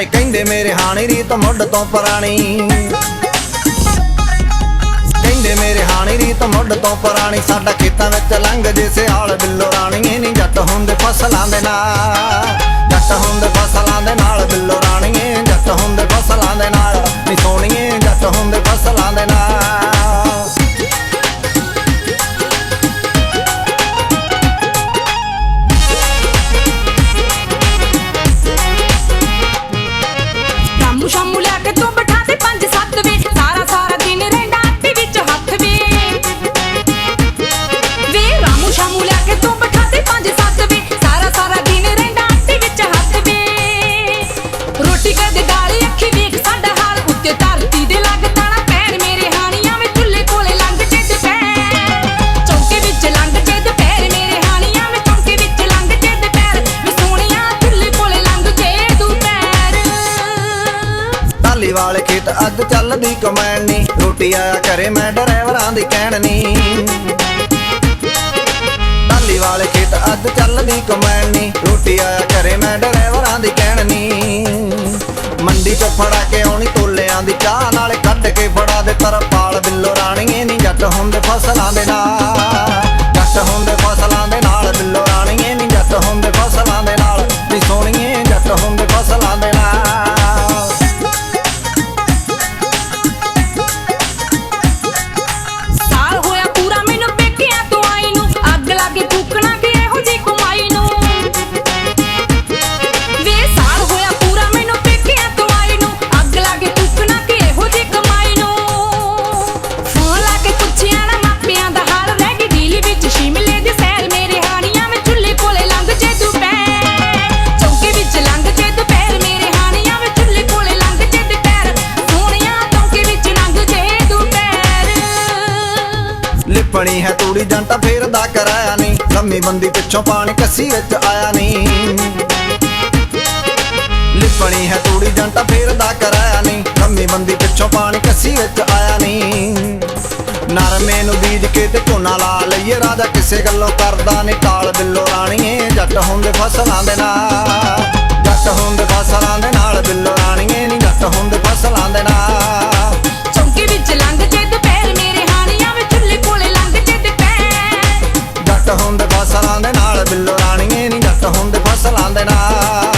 ਕਹਿੰਦੇ ਮੇਰੇ ਹਾਣੀ ਦੀ ਮੁੱਢ ਤੋਂ ਪੁਰਾਣੀ। ਕਹਿੰਦੇ ਮੇਰੇ ਹਾਣੀ ਰੀਤ ਮੁੱਢ ਤੋਂ ਪੁਰਾਣੀ, ਸਾਡਾ ਖੇਤਾਂ ਵਿੱਚ ਲੰਘ ਜੇ ਸਿਆਲ ਬਿੱਲੋ ਰਾਣੀਏ ਨਹੀਂ ਜੱਟ ਹੁੰਦੇ ਫਸਲਾਂ ਦੇ ਨਾਲ। ਜੱਟ ਹੁੰਦੇ ਫਸਲਾਂ ਦੇ ਨਾਲ ਬਿੱਲੋ ਰਾਣੀਏ ਜੱਟ ਹੁੰਦੇ ਫਸਲਾਂ ਦੇ ਨਾਲ। ਟਾਲੀ ਵਾਲੇ ਖੇਤ ਅੱਜ ਚੱਲਦੀ ਕਮੈਣੀ। ਰੋਟੀ ਆਇਆ ਕਰੇ ਮੈਂ ਡਰਾਈਵਰਾਂ ਦੀ ਕਹਿਣ। ਨੀ ਟਾਲੀ ਵਾਲੇ ਖੇਤ ਅੱਜ ਚੱਲਦੀ ਕਮੈਣ। ਨੀ ਰੋਟੀ ਆਇਆ ਕਰੇ ਮੈਂ ਡਰਾਈਵਰਾਂ ਦੀ ਕਹਿਣ। ਨੀ ਮੰਡੀ ਚ ਫੜਾ ਕੇ ਆਉਣੀ ਲਿਪਣੀ ਹੈ ਤੂੜੀ ਜੰਟਾ ਫੇਰਦਾ ਕਰਾਇਆ ਨਹੀਂ ਲੰਮੀ ਬੰਦੀ ਪਿੱਛੋਂ ਪਾਣੀ ਕੱਸੀ ਵਿੱਚ ਆਇਆ ਨਹੀਂ ਲਿਪਣੀ ਹੈ ਤੂੜੀ ਜੰਟਾ ਫੇਰਦਾ ਕਰਾਇਆ ਨਹੀਂ ਲੰਮੀ ਬੰਦੀ ਪਿੱਛੋਂ ਪਾਣੀ ਕੱਸੀ ਵਿੱਚ ਆਇਆ ਨਹੀਂ ਨਰਮੇ ਨੂੰ ਬੀਜ ਕੇ ਤੇ ਝੋਨਾ ਲਾ ਲਈਏ, ਰਾਜਾ ਕਿਸੇ ਗੱਲੋਂ ਕਰਦਾ ਨਹੀਂ ਟਾਲ ਬਿੱਲੋ ਰਾਣੀਏ, ਜੱਟ ਹੁੰਦੇ ਫਸਲਾਂ ਦੇ ਨਾਲ। ਹੁੰਦੇ ਫਸਲਾਂ ਦੇ ਨਾਲ।